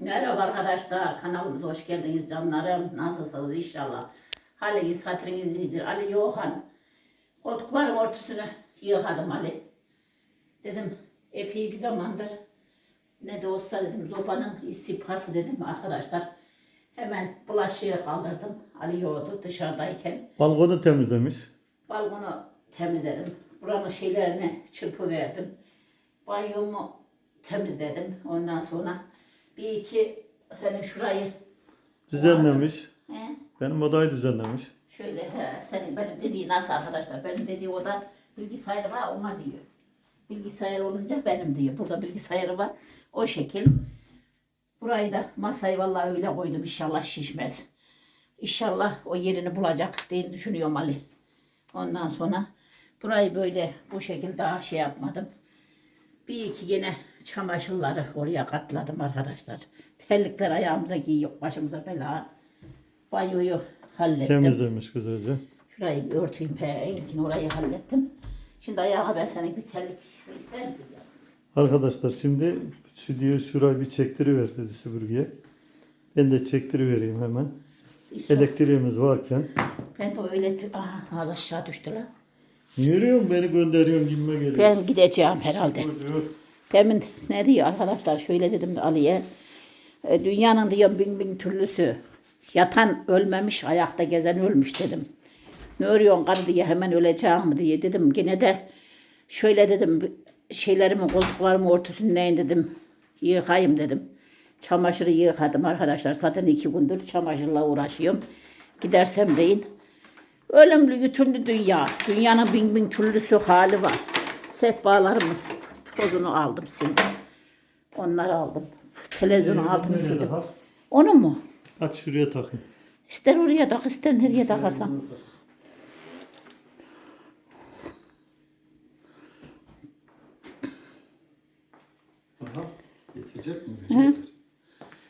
Merhaba arkadaşlar, kanalımıza hoş geldiniz canlarım. Nasılsınız inşallah? Haliniz, hatırınız iyidir. Ali Yohan, koltukların ortasını yıkadım Ali. Dedim, epey bir zamandır ne de olsa dedim, zobanın istipası dedim arkadaşlar. Hemen bulaşığı kaldırdım. Ali yoğdu dışarıdayken. Balkonu temizlemiş. Balkonu temizledim. Buranın şeylerini çırpıverdim. Banyomu temizledim. Ondan sonra bir iki senin şurayı Düzenlemiş. he, Benim odayı düzenlemiş. şöyle he, senin benim dediği nasıl arkadaşlar? Benim dediği oda bilgisayarı var ona diyor. Bilgisayar olunca benim diyor. Burada bilgisayarı var. O şekil. Burayı da masayı vallahi öyle koydum. İnşallah şişmez. İnşallah o yerini bulacak diye düşünüyorum Ali. Ondan sonra burayı böyle bu şekilde daha şey yapmadım. Bir iki yine çamaşırları oraya katladım arkadaşlar. Terlikler ayağımıza giyiyor, başımıza bela. Banyoyu hallettim. Temizlemiş güzelce. Şurayı bir örteyim. He, ilkin orayı hallettim. Şimdi ayağa ben sana bir terlik ister misin? Arkadaşlar şimdi diyor şurayı bir çektiriver dedi süpürgeye. Ben de çektirivereyim hemen. İster. Elektriğimiz varken. Ben de öyle... Aha, az aşağı düştü lan. Yürüyorum beni gönderiyorum gibime geliyor. Ben gideceğim herhalde. Diyor. Demin ne diyor arkadaşlar şöyle dedim de Ali'ye. E, dünyanın diyor bin bin türlüsü. Yatan ölmemiş ayakta gezen ölmüş dedim. Ne örüyorsun karı diye hemen öleceğim mi diye dedim. Gene de şöyle dedim şeylerimi koltuklarımı ortasındayım dedim. Yıkayım dedim. Çamaşırı yıkadım arkadaşlar. Zaten iki gündür çamaşırla uğraşıyorum. Gidersem deyin. Ölümlü yutuldu dünya. Dünyanın bin bin türlüsü hali var. Sehpalarımın tozunu aldım sildim. Onları aldım. Televizyonu altını sildim. Onu mu? Aç şuraya takayım. İster oraya tak ister nereye takarsan. Aha. Yetecek mi?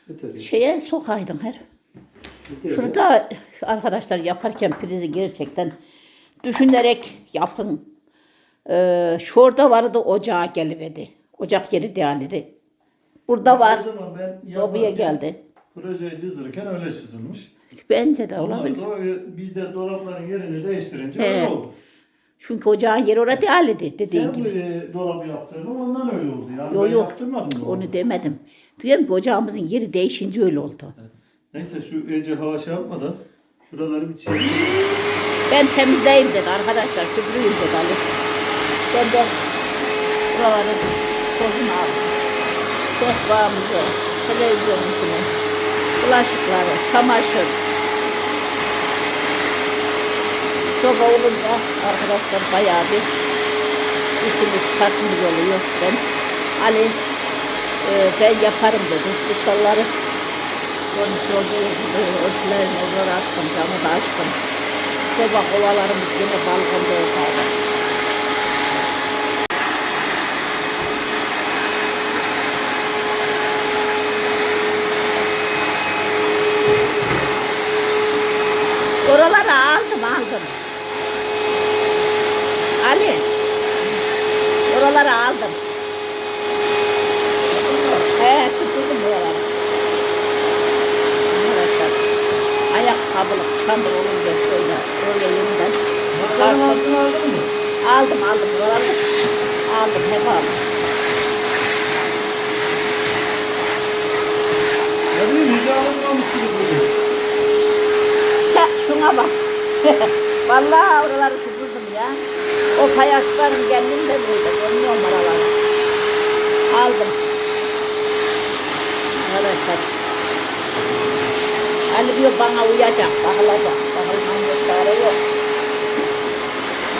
Yeter. Şeye sokaydın her. yeter. Şurada arkadaşlar yaparken prizi gerçekten düşünerek yapın. Ee, şurada vardı ocağa geliverdi. Ocak yeri değerliydi. Burada var. O zaman ben Zobaya yaparken, geldi. Projeyi çizdirirken öyle çizilmiş. Bence de Ondan olabilir. sonra biz de dolapların yerini değiştirince He. öyle oldu. Çünkü ocağın yeri orada değerliydi dediğin Sen gibi. böyle dolabı yaptırdın ondan öyle oldu. Yani Yok ben yok. yaptırmadım dolabı. Onu demedim. Diyorum ki ocağımızın yeri değişince öyle oldu. Neyse şu Ece hava şey yapmadan şuraları bir çek. Ben temizleyeyim dedi arkadaşlar. Süpüreyim dedi Ali. Ben de buraları tozunu aldım. Sehpamızı, televizyonumuzu, bulaşıkları, çamaşır. Soba olunca arkadaşlar bayağı bir işimiz kasımız oluyor. Ben Ali e, ben yaparım dedi. Dışarıları konuşuyordu. Örtülerini zor açtım, camı da açtım. Soba kovalarımız yine balkonda ortaydı. Oraları aldım aldım. Ali. Oraları aldım. He süpürdüm oraları. Arkadaşlar. Ayakkabılık çamur olunca şöyle oraya yeniden. Bakalım altını aldın mı? Aldım aldım oraları. Aldım hep aldım. Ne bileyim hiç alınmamış gibi böyle. Ya şuna bak. Vallahi oraları süpürdüm ya. O fayansların kendim de böyle. Görmüyorum oraları. Aldım. Arkadaşlar. Ali diyor bana uyacak. Bakılacak. Bakılmanın bir çare yok.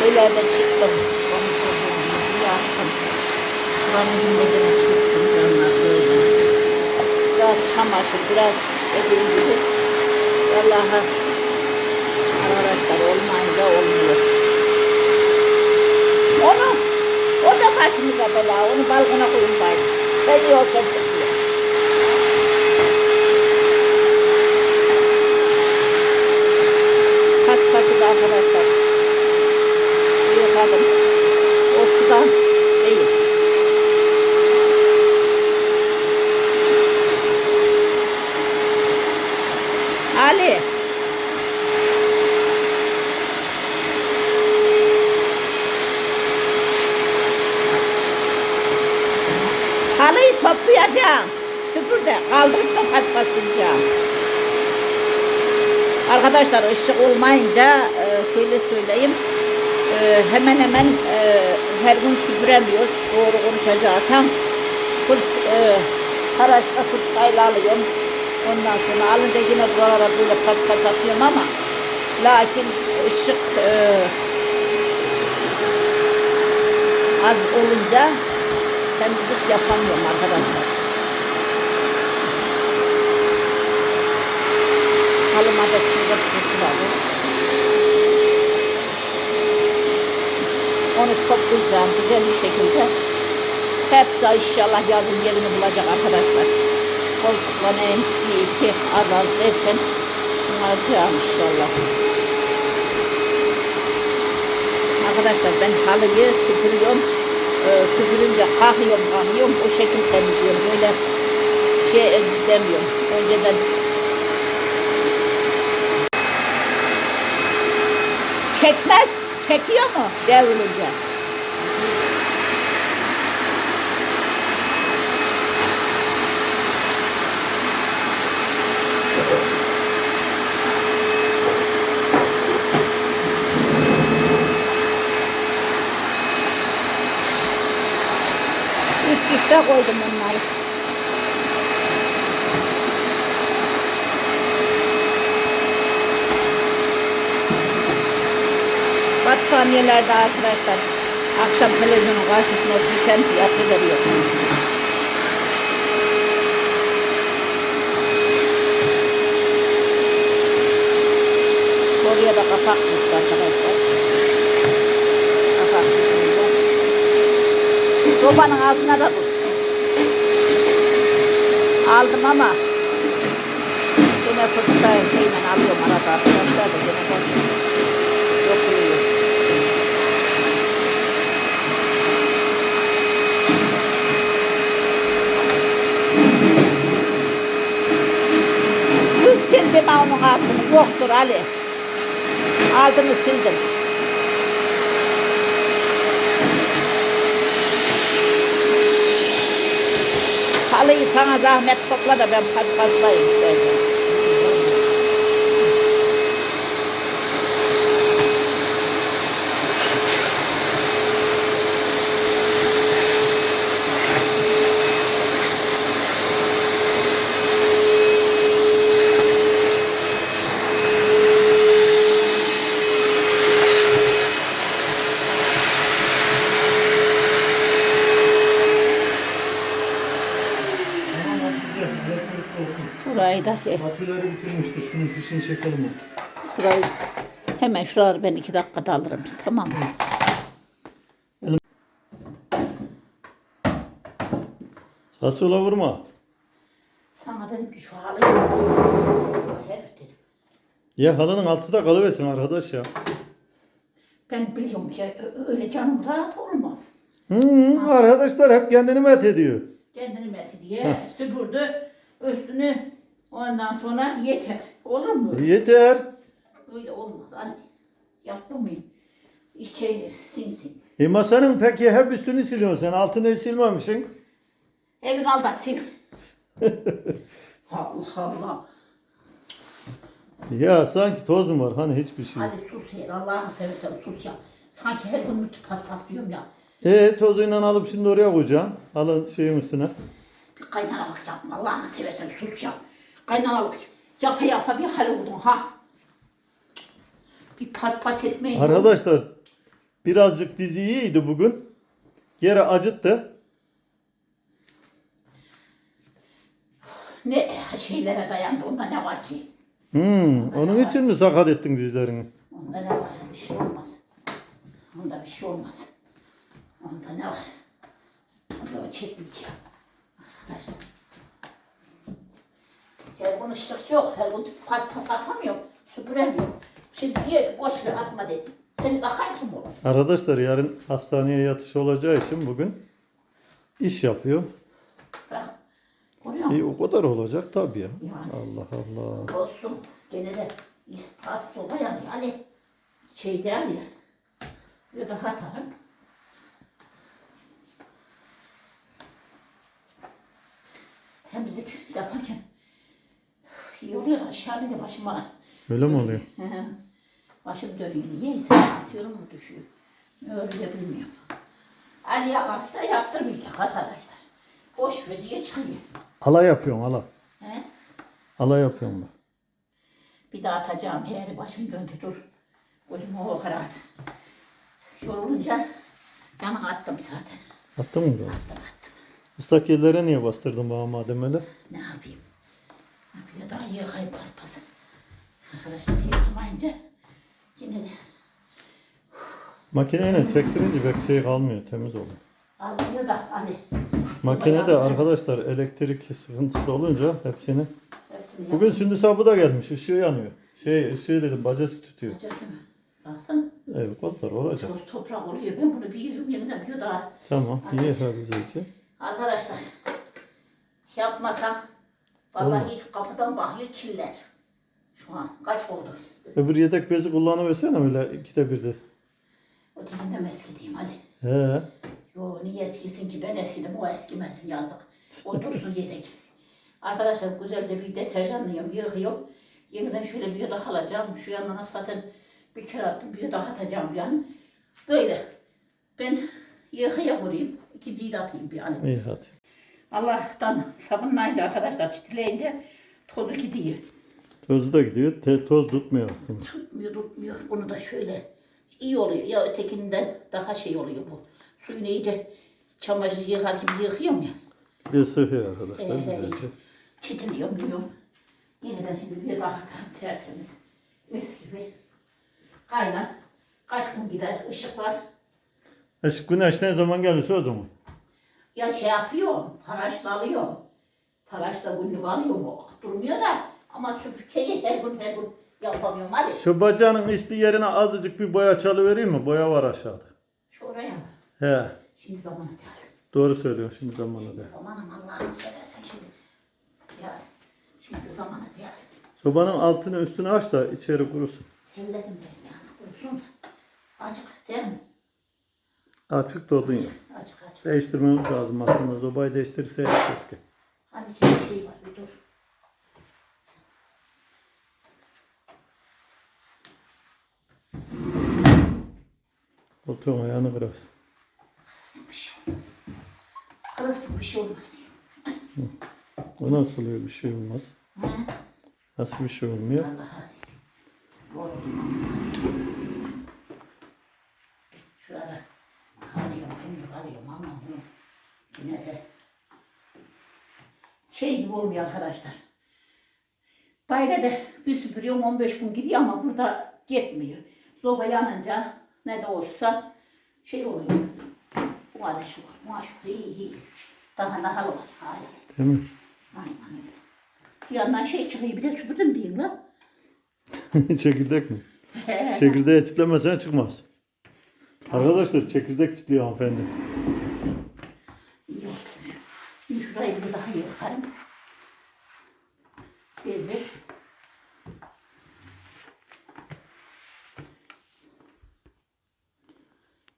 Böyle de çıktım. Konuşuyorum. Yaptım. Buranın dinlediğine çıktım. Canlar böyle. Biraz çamaşır, biraz dediğim gibi. Vallahi arkadaşlar olmayınca olmuyor. Onu, o da başımıza bela. Onu balkona koyun bari. Ben yokken çıkıyor. Kaç kaçı da arkadaşlar. Yıkadım. O sudan değil. toplayacaksın. Süpür de kaldırıp da paspaslayacağım. Arkadaşlar ışık olmayınca e, şöyle söyleyeyim. e, hemen hemen e, her gün süpüremiyoruz. Doğru konuşacaksam. Fırç, e, haraçla fırçayla alıyorum. Ondan sonra alınca yine buralara böyle pas pas atıyorum ama lakin ışık e, az olunca temizlik yapamıyorum arkadaşlar. Halıma da çılgır sesi var. Onu toplayacağım güzel bir şekilde. Hepsi inşallah yazın yerini bulacak arkadaşlar. Koltukların bir iki az az derken alacağım inşallah. Arkadaşlar ben halıyı süpürüyorum. Ee, süpürünce kalkıyorum kalkıyorum o şekilde temizliyorum. Böyle şey istemiyorum. Önceden çekmez. Çekiyor mu devrilince? Üst üste koydum onları. Battaniyelerde arkadaşlar akşam televizyonun karşısına otururken fiyatı veriyor. Oraya da kapak düştü arkadaşlar. Kapak düştü. Sobanın altına da dur. Aldım ama yine fırçayı şeyle alıyorum arada arkadaşlar da yine bak. Yok oluyor. Sil onun altını. Yoktur Ali. Altını sildim. Halıyı sana zahmet topla da ben paspaslayayım istersen. Da Aküleri bitirmiştir. Şunun fişini çekelim. şurayı hemen şuraları ben iki dakikada alırım. Tamam mı? Sola vurma. Sana dedim ki şu halıyı herif dedim. Ya halının altı da kalıversin arkadaş ya. Ben biliyorum ki öyle canım rahat olmaz. Hı, arkadaşlar hep kendini met ediyor. Kendini methi diye süpürdü üstünü ondan sonra yeter. Olur mu? Yeter. Öyle olmaz anne. Mı? İçe sinsin. E masanın peki hep üstünü siliyorsun sen. Altını silmemişsin. Elini al da sil. Allah Allah. Ya sanki toz mu var? Hani hiçbir şey. yok. Hadi sus her Allah'ını seversen sus ya. Sanki her gün pas pas diyorum ya. E tozuyla alıp şimdi oraya koyacaksın. Alın şeyin üstüne. Bir kaynanalık yapma Allah'ını seversen sus ya. Kaynanalık yapa yapa bir hal oldun ha. Bir pas pas etmeyin. Arkadaşlar birazcık dizi iyiydi bugün. Yere acıttı. Ne şeylere dayandı onda ne var ki? Hmm, onun için mi sakat ettin dizlerini? Onda ne var? Bir şey olmaz. Onda bir şey olmaz. Onda ne var? Onda çekmeyeceğim. Arkadaşlar. Her gün ışık yok. Her gün pas pas atamıyorum. Süpüremiyorum. Şimdi diyor ki boş ver atma dedi. Seni bakan kim olur? Arkadaşlar yarın hastaneye yatış olacağı için bugün iş yapıyor. Bırak. Görüyor musun? E, o kadar olacak tabii ya. Yani. Allah Allah. Olsun. Gene de ispas soba yani. Ali şey der ya. Ya da hatanın temizlik yaparken iyi oluyor aşağı ince başıma Öyle mi oluyor? Başım dönüyor. Niye tansiyonum mu düşüyor? Oluyor bilmiyorum. Ali'ye kalksa yaptırmayacak arkadaşlar. Boş ver diye çıkıyor. Ala yapıyorum ala. He? Ala yapıyorum bak. Bir daha atacağım. Her başım döndü dur. Gözüm o karardı. Yorulunca yana attım zaten. Attın mı? Attım attım. Islak yerlere niye bastırdın bana madem öyle? Ne yapayım? Yapayım? Daha yıkayıp paspası. Arkadaşlar yıkamayınca yine de Makineyle çektirince pek şey kalmıyor. Temiz oluyor. almıyor da Ali. Makinede arkadaşlar elektrik sıkıntısı olunca hepsini. Hepsini Bugün sündüs abı da gelmiş. ışığı yanıyor. Şey ışığı dedim bacası tutuyor. yapacaksın. Baksana. Evet kodlar olacak. Toz toprak oluyor. Ben bunu bir yiyorum yeniden bir daha. Tamam. iyi efendim güzelce. Arkadaşlar yapmasam vallahi kapıdan bakıyor killer. Şu an kaç oldu? Öbür yedek bezi kullanıversene öyle ikide bir de. Ötekinden mi eskideyim hadi. He. Yo niye eskisin ki ben eskidim o eskimesin yazık. O dursun yedek. Arkadaşlar güzelce bir deterjanlayayım yıkıyorum. Yeniden şöyle bir yudak alacağım. Şu yanına zaten bir kere attım bir yudak atacağım yani. Böyle. Ben yıkaya vurayım. İkinciyi de atayım bir yani. İyi hadi. Allah'tan sabunlayınca arkadaşlar çitileyince tozu gidiyor. Tozu da gidiyor. Te, toz tutmuyor aslında. Tutmuyor tutmuyor. Bunu da şöyle iyi oluyor. Ya ötekinden daha şey oluyor bu. Suyunu iyice çamaşır yıkar gibi yıkıyorum ya. Bir sıkıyor arkadaşlar Ee, güzelce. Çitiliyorum diyorum. Yeniden şimdi bir daha tertemiz. Mis gibi. Kaynar. Kaç gün gider. ışık var. Işık güneş ne zaman gelirse o zaman. Ya şey yapıyorum. Paraşla alıyorum. Paraşla günlük alıyorum. O durmuyor da. Ama süpürgeyi her gün her gün yapamıyorum. Hadi. Şu bacağının isti yerine azıcık bir boya çalıvereyim mi? Boya var aşağıda. Şu oraya mı? He. Şimdi zamanı değil. Doğru söylüyorsun şimdi zamanı da. Zamanım Allah'ını seversen şimdi. Ya şimdi zamanı değil. Sobanın altını üstünü aç da içeri kurusun. Terledim ben ya. Kurusun. Açık değil mi? Açık dodun yok. Açık açık. Değiştirmemiz lazım aslında. Zobayı değiştirseydik keşke. Hadi şimdi bir şey var bir dur. Koltuğun ayağını kırarsın. Bir şey olmaz. Kırılsın bir şey olmaz diyor. O nasıl oluyor bir şey olmaz. He? Nasıl bir şey olmuyor? Allah'a. Yoruldum. Şurada arıyorum, bunu arıyorum ama bunu yine de şey gibi olmuyor arkadaşlar. Dairede bir süpürüyorum 15 gün gidiyor ama burada gitmiyor. Zoba yanınca ne de olsa şey oluyor. Bu şu, bu şu iyi iyi. Daha daha olacak hayal. Değil mi? Aynen öyle. Bir yandan şey çıkıyor bir de süpürdüm diyeyim lan. çekirdek mi? Çekirdeği çitlemezsen çıkmaz. Arkadaşlar çekirdek çitliyor hanımefendi. İyi oldu. Şurayı bir daha yıkarım. Bezi.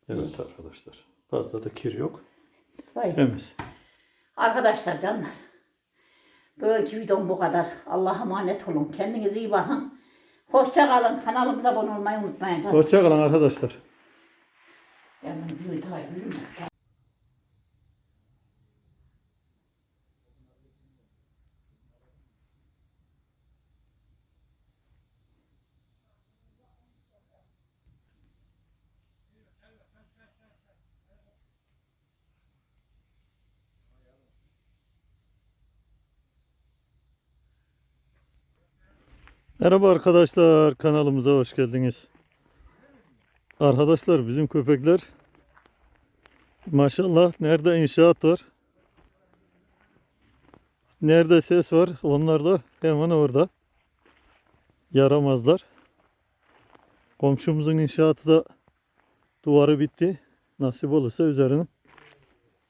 Evet arkadaşlar. Fazla da kir yok. Vay. Temiz. Arkadaşlar canlar. Böyleki videom bu kadar. Allah'a emanet olun. Kendinize iyi bakın. Hoşça kalın. Kanalımıza abone olmayı unutmayın. canım. Hoşçakalın arkadaşlar. Bunu bir daha de. Merhaba arkadaşlar kanalımıza hoş geldiniz. Arkadaşlar bizim köpekler maşallah nerede inşaat var nerede ses var onlar da hemen orada yaramazlar. Komşumuzun inşaatı da duvarı bitti. Nasip olursa üzerinin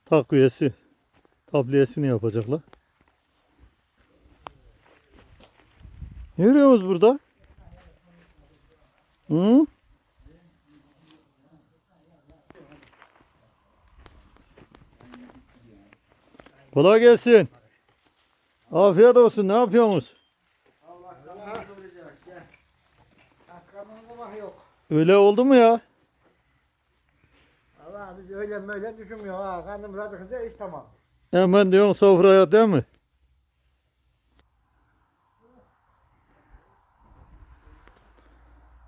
takviyesi tabliyesini yapacaklar. Ne yürüyoruz burada? Hı? Kolay gelsin. Afiyet olsun. Ne yapıyorsunuz? Öyle oldu mu ya? Allah biz öyle böyle düşünmüyor ha. Kendimize düşünce iş tamam. Hemen diyorsun sofraya değil mi?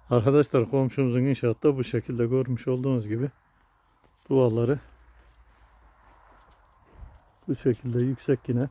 Arkadaşlar komşumuzun inşaatta bu şekilde görmüş olduğunuz gibi duvarları bu şekilde yüksek yine.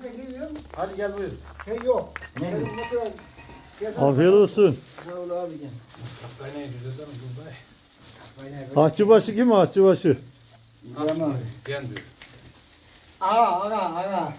İnternete giriyorum. Hadi gel buyur. Şey yok. Ne? Yeter. Afiyet olsun. Sağ ol abi gel. Kaynayı güzelden uzun Aynen. Ahçıbaşı kim Ahçıbaşı? Gel diyor. Ara ara ara.